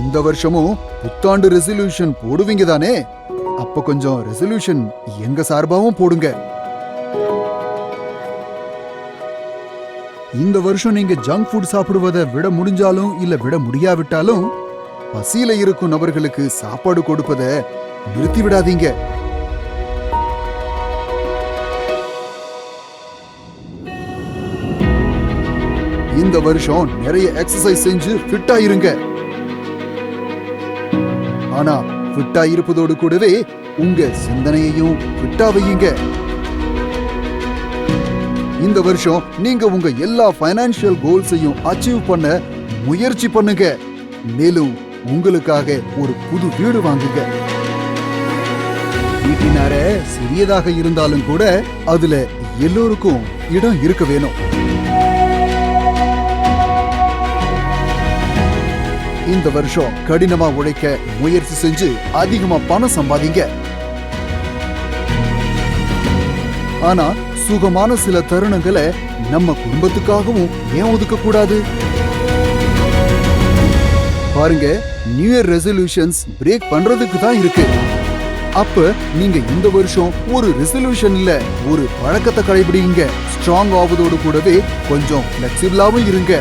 இந்த வருஷமும் புத்தாண்டு ரெசல்யூஷன் போடுவீங்க தானே? அப்ப கொஞ்சம் ரெசல்யூஷன் எங்க சார்பாவும் போடுங்க. இந்த வருஷம் நீங்க ஜங்க் ஃபுட் சாப்பிடுவதை விட முடிஞ்சாலும் இல்ல விட முடியாவிட்டாலும் பசியில இருக்கும் நபர்களுக்கு சாப்பாடு கொடுப்பதை நிறுத்தி விடாதீங்க. இந்த வருஷம் நிறைய எக்ஸசைஸ் செஞ்சு ஃபிட்டா இருங்க. ஆனா ஃபிட்டா இருப்பதோடு கூடவே உங்க சிந்தனையையும் ஃபிட்டா வையுங்க. இந்த வருஷம் நீங்க உங்க எல்லா ஃபைனான்சியல் கோல்ஸையும் அச்சீவ் பண்ண முயற்சி பண்ணுங்க. மேலும் உங்களுக்காக ஒரு புது வீடு வாங்குங்க. வீட்டினார சிறியதாக இருந்தாலும் கூட அதுல எல்லோருக்கும் இடம் இருக்க வேணும். இந்த வருஷம் கடினமா உழைக்க முயற்சி செஞ்சு அதிகமா பணம் சம்பாதிங்க. ஆனா சுகமான சில தருணங்களை நம்ம குடும்பத்துக்காகவும் ஏன் ஒதுக்க கூடாது? பாருங்க நியூ இயர் ரெசல்யூஷன்ஸ் பிரேக் பண்றதுக்கு தான் இருக்கு. அப்ப நீங்க இந்த வருஷம் ஒரு ரெசல்யூஷன் இல்ல ஒரு பழக்கத்தை கடைபிடிங்க. ஸ்ட்ராங் ஆவதோடு கூடவே கொஞ்சம் பிளெக்சிபிளாவும் இருங்க.